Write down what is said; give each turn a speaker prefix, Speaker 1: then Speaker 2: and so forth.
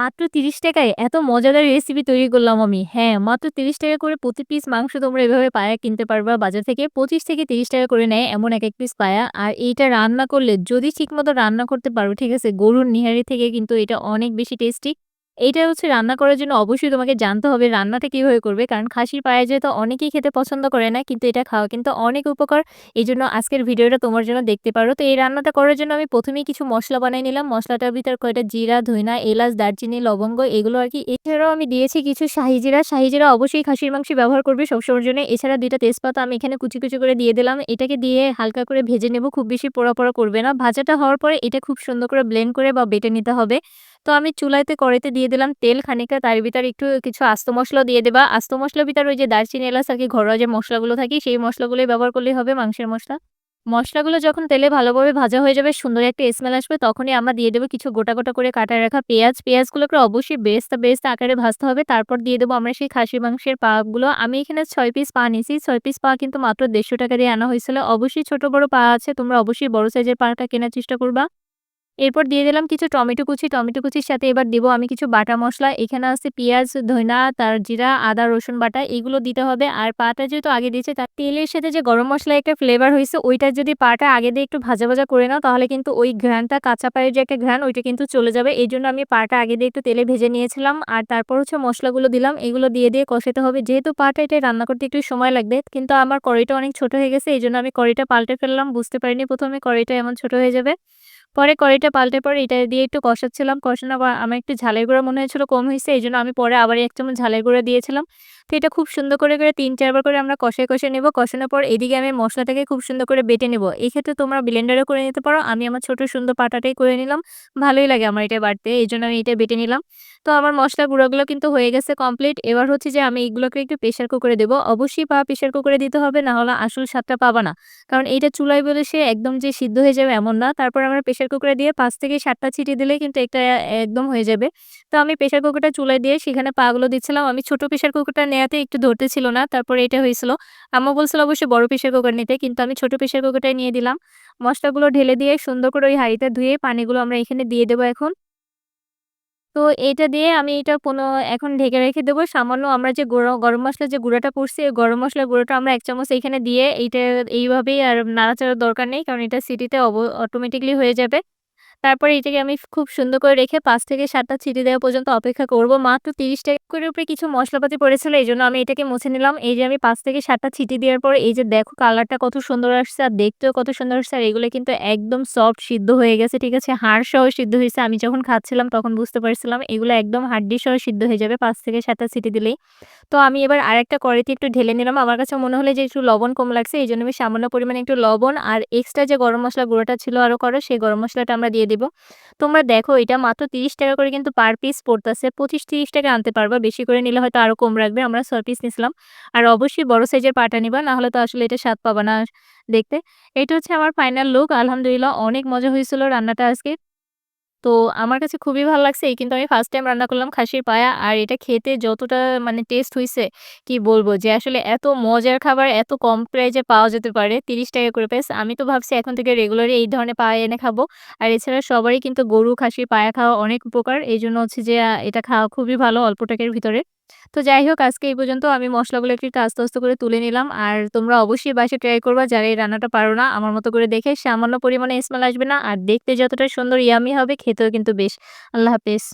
Speaker 1: মাত্র ৳৩০ টাকায় এত মজাদার রেসিপি তৈরি করলাম আমি। হ্যাঁ, মাত্র ৳৩০ টাকা করে প্রতি পিস মাংস তোমরা এভাবে পায়া কিনতে পারবা বাজার থেকে। ৳২৫-৳৩০ টাকা করে নেয় এমন এক এক পিস পায়া। আর এইটা রান্না করলে যদি ঠিকমতো রান্না করতে পারো, ঠিক আছে? গরুর নিহারি থেকে কিন্তু এটা অনেক বেশি টেস্টি। এইটা হচ্ছে রান্না করার জন্য অবশ্যই তোমাকে জানতে হবে রান্নাটা কীভাবে করবে। কারণ খাসির পায়ে যেহেতু অনেকেই খেতে পছন্দ করে না, কিন্তু এটা খাওয়া কিন্তু অনেক উপকার। এই জন্য আজকের ভিডিওটা তোমার জন্য দেখতে পারো। তো এই রান্নাটা করার জন্য আমি প্রথমেই কিছু মশলা বানায় নিলাম। মশলাটার ভিতর কয়টা জিরা, ধইনা, এলাচ, দারচিনি, লবঙ্গ এগুলো আর কি এছাড়াও আমি দিয়েছি কিছু শাহি জিরা। শাহি জিরা অবশ্যই খাসির মাংসে ব্যবহার করবে সবসময়ের জন্য। এছাড়া ২ টা তেজপাতা আমি এখানে কুচি, কুচি করে দিয়ে দিলাম। এটাকে দিয়ে হালকা করে ভেজে নেব। খুব বেশি পোড়া, পোড়া করবে না। ভাজাটা হওয়ার পরে এটা খুব সুন্দর করে ব্লেন্ড করে বা বেটে নিতে হবে। তো আমি চুলাইতে কড়াইতে দিয়ে দিলাম তেল খানিকটা তার ভিতরে একটু কিছু আস্ত মশলা দিয়ে দেবা। আস্ত মসলার ভিতরে ওই যে দারচিনি, এলাচ আরকি ঘরোয়া যে মশলাগুলো থাকে সেই মশলাগুলোই ব্যবহার করলেই হবে মাংসের মশলা মশলাগুলো যখন তেলে ভালোভাবে ভাজা হয়ে যাবে, সুন্দর একটা স্মেল আসবে তখনই আমরা দিয়ে দেবো কিছু গোটা, গোটা করে কাটা রাখা পেঁয়াজ। পেঁয়াজগুলোকে অবশ্যই বেরেস্তা, বেরেস্তা আকারে ভাজতে হবে। তারপর দিয়ে দেবো আমরা সেই খাসি মাংসের পাগুলো আমি এখানে ছয় পিস পা নিয়েছি ছয় পিস পা কিন্তু মাত্র দেড়শো টাকা দিয়ে আনা হয়েছিল। অবশ্যই ছোট বড় পা আছে। তোমরা অবশ্যই বড় সাইজের পাটা কেনার চেষ্টা করবা। এরপর দিয়ে দিলাম কিছু টমেটো কুচি। টমেটো কুচির সাথে এবার দিব আমি কিছু বাটা মশলা এখানে আছে পেঁয়াজ, ধইনা, তার জিরা, আদা, রসুন বাটা এগুলো দিতে হবে। আর পাটা যেহেতু আগে দিয়েছে তার তেলের সাথে যে গরম মশলা একটা ফ্লেভার হয়েছে ওইটা যদি পাটা আগে দিয়ে একটু ভাজা, ভাজা করে নাও তাহলে কিন্তু ওই ঘ্রানটা কাঁচা পায়ের যে একটা ঘ্রাণ ওইটা কিন্তু চলে যাবে। এই জন্য আমি পাটা আগে দিয়ে একটু তেলে ভেজে নিয়েছিলাম। আর তারপর হচ্ছে মশলাগুলো দিলাম। এগুলো দিয়ে, দিয়ে কষাতে হবে। যেহেতু পাটা এটা রান্না করতে একটু সময় লাগবে। কিন্তু আমার কড়াইটা অনেক ছোট হয়ে গেছে। এই জন্য আমি কড়াইটা পাল্টে ফেললাম। বুঝতে পারিনি ১ম এ কড়াইটা এমন ছোট হয়ে যাবে। পরে কড়াইটা পাল্টে পরে এটা দিয়ে একটু কষাচ্ছিলাম। কষানো আমার একটু ঝালের গুঁড়া মনে হয়েছিল কম হয়েছে এই জন্য আমি পরে আবার এক চামচ ঝালের গুঁড়া দিয়েছিলাম। তো এটা খুব সুন্দর করে, করে তিন চারবার করে আমরা কষাই কষে নেব। কষানোর পর এদিকে আমি মশলাটাকে খুব সুন্দর করে বেটে নেব। এক্ষেত্রে তোমরা ব্লেন্ডারও করে নিতে পারো। আমি আমার ছোট সুন্দর পাটাটাই করে নিলাম। ভালোই লাগে আমার এটা বাড়তে এই জন্য আমি এটা বেটে নিলাম। তো আমার মশলা গুঁড়োগুলো কিন্তু হয়ে গেছে কমপ্লিট। এবার হচ্ছে যে আমি এগুলোকে একটু প্রেশার কুকারে দেবো অবশ্যই পা প্রেশার কুকারে দিতে হবে না হলে আসল স্বাদটা পাবা না। কারণ এইটা চুলায় সে একদম যে সিদ্ধ হয়ে যাবে এমন না। তারপর আমরা প্রেশার কুকারে দিয়ে পাঁচ থেকে ৭ টা সিটি দিলেই কিন্তু এটা একদম হয়ে যাবে। তো আমি প্রেশার কুকারটা চুলায় দিয়ে সেখানে পাগুলো দিচ্ছিলাম। আমি ছোট প্রেশার কুকারটা নেওয়াতে একটু ধরতে ছিল না। তারপরে এটা হয়েছিল। আম্মু বলছিল অবশ্যই বড় প্রেশার কুকার নিতে। কিন্তু আমি ছোট প্রেশার কুকারটাই নিয়ে দিলাম। মশলাগুলো ঢেলে দিয়ে সুন্দর করে ওই হাঁড়িটা ধুয়ে পানিগুলো আমরা এখানে দিয়ে দেবো এখন। তো এটা দিয়ে আমি এটা কোনো এখন ঢেকে রেখে দেবো সামান্য আমরা যে গুঁড়ো গরম মশলা যে গুঁড়োটা করছি, ওই গরম মশলার গুঁড়োটা আমরা এক চামচ এইখানে দিয়ে এইটা এইভাবেই আর নাড়াচাড়ার দরকার নেই। কারণ এটা সিটিতে অব অটোমেটিকলি হয়ে যাবে। তারপরে এটাকে আমি খুব সুন্দর করে রেখে পাঁচ থেকে ৭ টা সিটি দেওয়া পর্যন্ত অপেক্ষা করব। মাত্র ৳৩০ করে উপরে কিছু মসলাপাতি পড়েছিল। এজন্য আমি এটাকে মুছে নিলাম। এই যে আমি পাঁচ থেকে সাতটা ছিটি দেওয়ার পরে, এই যে দেখো কালারটা কত সুন্দর আসছে আর দেখতেও কত সুন্দর আসছে। আর এগুলো কিন্তু একদম সফট সিদ্ধ হয়ে গেছে। ঠিক আছে? হাড় সহ সিদ্ধ হয়েছে আমি যখন খাচ্ছিলাম তখন বুঝতে পারছিলাম এগুলো একদম হাড্ডি সহ সিদ্ধ হয়ে যাবে পাঁচ থেকে সাতটা ছিটি দিলেই। তো আমি এবার আরেকটা কড়াইতে একটু ঢেলে নিলাম। আমার কাছে মনে হলো যে একটু লবণ কম লাগছে। এজন্য আমি সামান্য পরিমাণে একটু লবণ আর এক্সট্রা যে গরম মশলা গুঁড়োটা ছিল আরও করা, সেই গরম মশলাটা আমরা দিয়ে দিব। তোমরা দেখো, এটা মাত্র ৳৩০ টাকা করে কিন্তু পার পিস পড়তেছে। পঁচিশ তিরিশ টাকা আনতে পারবা। বেশি করে নিলে হয়তো আরও কম রাখবে। আমরা ছয় পিস নিছিলাম। আর অবশ্যই বড় সাইজের পাটা নিবা। নাহলে তো আসলে এটা স্বাদ পাবা না দেখতে। এটা হচ্ছে আমার ফাইনাল লুক। আলহামদুলিল্লাহ অনেক মজা হয়েছিল রান্নাটা আজকে। তো আমার কাছে খুবই ভালো লাগছে। এই কিন্তু আমি ফার্স্ট টাইম রান্না করলাম খাসির পায়া। আর এটা খেতে যতটা মানে টেস্ট হয়েছে কি বলব যে আসলে এত মজার খাবার এত কম প্রাইজে পাওয়া যেতে পারে। ৳৩০ টাকা করে পেস আমি তো ভাবছি এখন থেকে রেগুলারই এই ধরনের পায়া এনে খাব। আর এছাড়া সবারই কিন্তু গরু, খাসির পায়া খাওয়া অনেক উপকার। এই জন্য হচ্ছে যে এটা খাওয়া খুবই ভালো অল্প টাকার ভিতরে। তো যাই হোক আজকে এই পর্যন্ত আমি মশলাগুলো একটু আস্তে, আস্তে করে তুলে নিলাম। আর তোমরা অবশ্যই বাসে ট্রাই করবা যারা এই রান্নাটা পারো না আমার মতো করে দেখে। সামান্য পরিমাণে স্মেল আসবে না। আর দেখতে যতটা সুন্দর ইয়ামি হবে খেতেও কিন্তু বেশ। আল্লাহ হাফেজ।